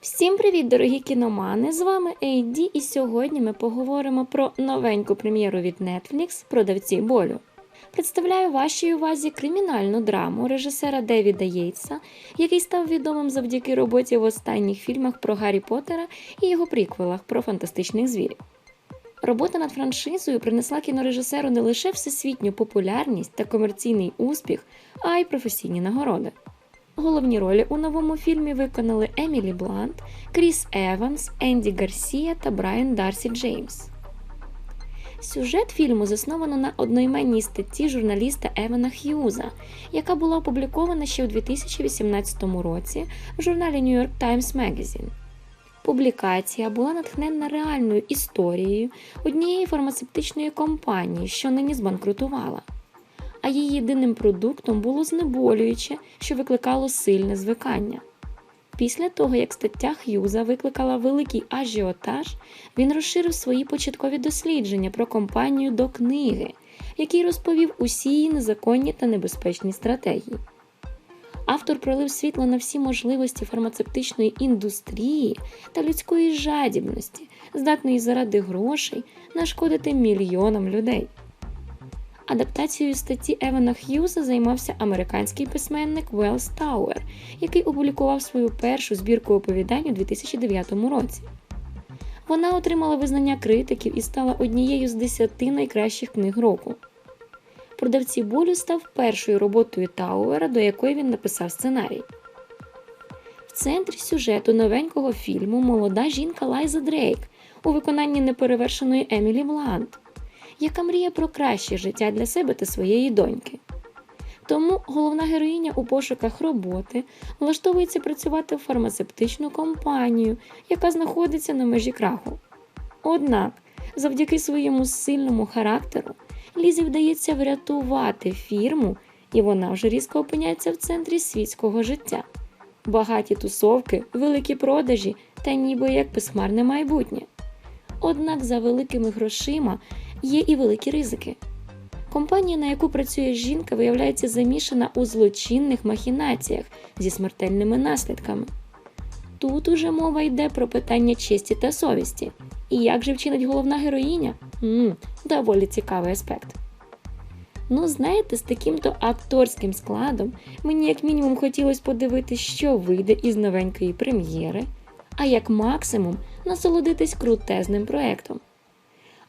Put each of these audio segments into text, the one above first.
Всім привіт, дорогі кіномани! З вами Ейді, і сьогодні ми поговоримо про новеньку прем'єру від Netflix Продавці болю. Представляю вашій увазі кримінальну драму режисера Девіда Єйтса, який став відомим завдяки роботі в останніх фільмах про Гаррі Поттера і його приквелах про фантастичних звірів. Робота над франшизою принесла кінорежисеру не лише всесвітню популярність та комерційний успіх, а й професійні нагороди. Головні ролі у новому фільмі виконали Емілі Блант, Кріс Еванс, Енді Гарсія та Брайан Дарсі Джеймс. Сюжет фільму засновано на одноіменній статті журналіста Евана Х'юза, яка була опублікована ще у 2018 році в журналі New York Times Magazine. Публікація була натхненна реальною історією однієї фармацевтичної компанії, що нині збанкрутувала. А її єдиним продуктом було знеболююче, що викликало сильне звикання. Після того, як стаття Х'юза викликала великий ажіотаж, він розширив свої початкові дослідження про компанію до книги, в якій розповів усі її незаконні та небезпечні стратегії. Автор пролив світло на всі можливості фармацевтичної індустрії та людської жадібності, здатної заради грошей нашкодити мільйонам людей. Адаптацією статті Евана Х'юза займався американський письменник Велс Тауер, який опублікував свою першу збірку оповідань у 2009 році. Вона отримала визнання критиків і стала однією з десяти найкращих книг року. Продавці болю став першою роботою Тауера, до якої він написав сценарій. В центрі сюжету новенького фільму молода жінка Лайза Дрейк у виконанні неперевершеної Емілі Блант яка мріє про краще життя для себе та своєї доньки. Тому головна героїня у пошуках роботи влаштовується працювати в фармацевтичну компанію, яка знаходиться на межі краху. Однак, завдяки своєму сильному характеру, Лізі вдається врятувати фірму, і вона вже різко опиняється в центрі світського життя. Багаті тусовки, великі продажі та ніби як безхмарне майбутнє. Однак за великими грошима є і великі ризики. Компанія, на яку працює жінка, виявляється замішана у злочинних махінаціях зі смертельними наслідками. Тут уже мова йде про питання честі та совісті. І як же вчинить головна героїня? Ммм, доволі цікавий аспект. Ну, знаєте, з таким-то акторським складом мені як мінімум хотілося подивитися, що вийде із новенької прем'єри, а як максимум насолодитись крутезним проектом.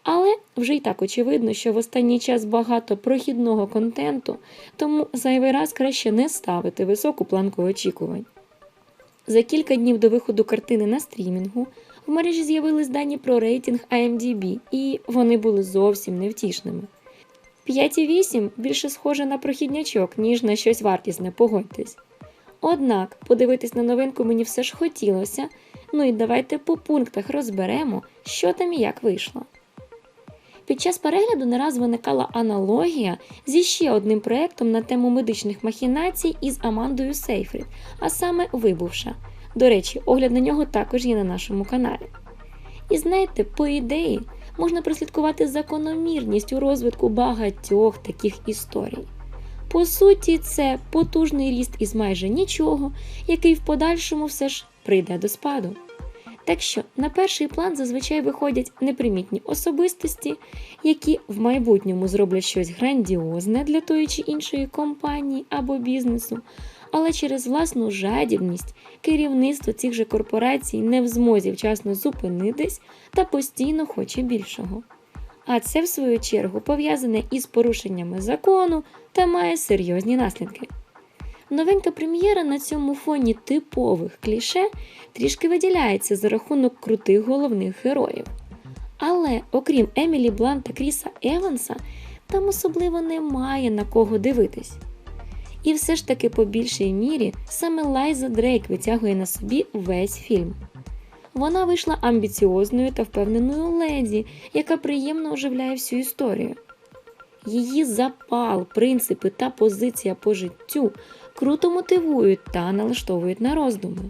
Але вже й так очевидно, що в останній час багато прохідного контенту, тому зайвий раз краще не ставити високу планку очікувань. За кілька днів до виходу картини на стрімінгу в мережі з'явились дані про рейтинг IMDb, і вони були зовсім невтішними. 5,8 більше схоже на прохіднячок, ніж на щось вартісне, погодьтесь. Однак подивитись на новинку мені все ж хотілося, ну і давайте по пунктах розберемо, що там і як вийшло. Під час перегляду не раз виникала аналогія зі ще одним проєктом на тему медичних махінацій із Амандою Сейфрід, а саме Вибувша. До речі, огляд на нього також є на нашому каналі. І знаєте, по ідеї можна прослідкувати закономірність у розвитку багатьох таких історій. По суті, це потужний ріст із майже нічого, який в подальшому все ж прийде до спаду. Так що на перший план зазвичай виходять непримітні особистості, які в майбутньому зроблять щось грандіозне для тої чи іншої компанії або бізнесу, але через власну жадібність керівництво цих же корпорацій не в змозі вчасно зупинитись та постійно хоче більшого. А це, в свою чергу, пов'язане із порушеннями закону та має серйозні наслідки. Новенька прем'єра на цьому фоні типових кліше трішки виділяється за рахунок крутих головних героїв. Але окрім Емілі Блант та Кріса Еванса, там особливо немає на кого дивитись. І все ж таки, по більшій мірі, саме Лайза Дрейк витягує на собі весь фільм. Вона вийшла амбіціозною та впевненою леді, яка приємно оживляє всю історію. Її запал, принципи та позиція по життю круто мотивують та налаштовують на роздуми.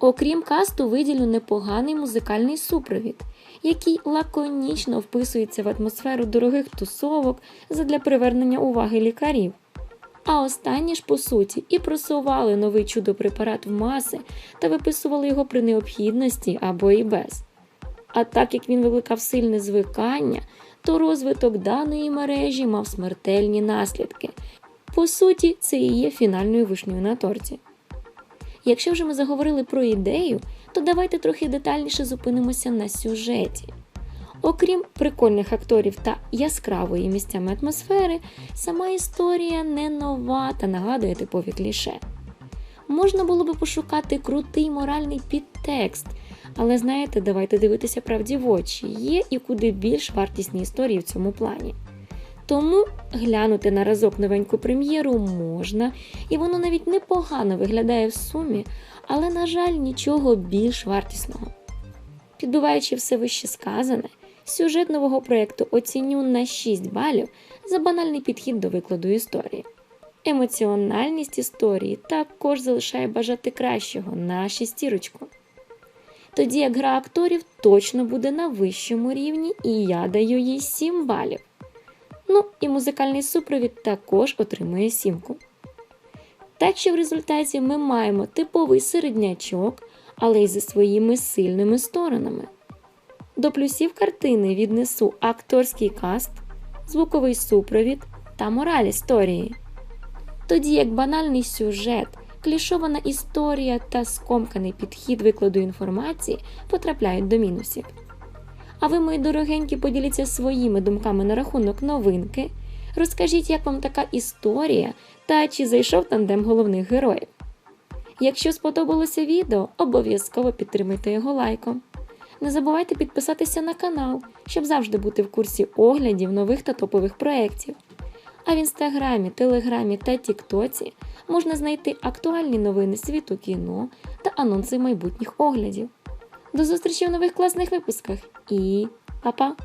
Окрім касту, виділю непоганий музикальний супровід, який лаконічно вписується в атмосферу дорогих тусовок задля привернення уваги лікарів. А останні ж, по суті, і просували новий чудо-препарат в маси та виписували його при необхідності або і без. А так як він викликав сильне звикання, то розвиток даної мережі мав смертельні наслідки. По суті, це і є фінальною вишнею на торті. Якщо вже ми заговорили про ідею, то давайте трохи детальніше зупинимося на сюжеті. Окрім прикольних акторів та яскравої місцями атмосфери, сама історія не нова та нагадує типові кліше. Можна було би пошукати крутий моральний підтекст, але знаєте, давайте дивитися правді в очі. Є і куди більш вартісні історії в цьому плані. Тому глянути на разок новеньку прем'єру можна, і воно навіть непогано виглядає в сумі, але, на жаль, нічого більш вартісного. Підбиваючи все вище сказане, сюжет нового проєкту оціню на 6 балів за банальний підхід до викладу історії. Емоціональність історії також залишає бажати кращого на шістірочку. Тоді як гра акторів точно буде на вищому рівні, і я даю їй 7 балів. Ну і музикальний супровід також отримує сімку. Так що в результаті ми маємо типовий середнячок, але й зі своїми сильними сторонами. До плюсів картини віднесу акторський каст, звуковий супровід та мораль історії. Тоді як банальний сюжет, клішована історія та скомканий підхід викладу інформації потрапляють до мінусів. А ви, мої дорогенькі, поділіться своїми думками на рахунок новинки. Розкажіть, як вам така історія та чи зайшов тандем головних героїв. Якщо сподобалося відео, обов'язково підтримуйте його лайком. Не забувайте підписатися на канал, щоб завжди бути в курсі оглядів нових та топових проєктів. А в інстаграмі, телеграмі та тіктоці можна знайти актуальні новини світу кіно та анонси майбутніх оглядів. До зустрічі в нових класних випусках і па-па!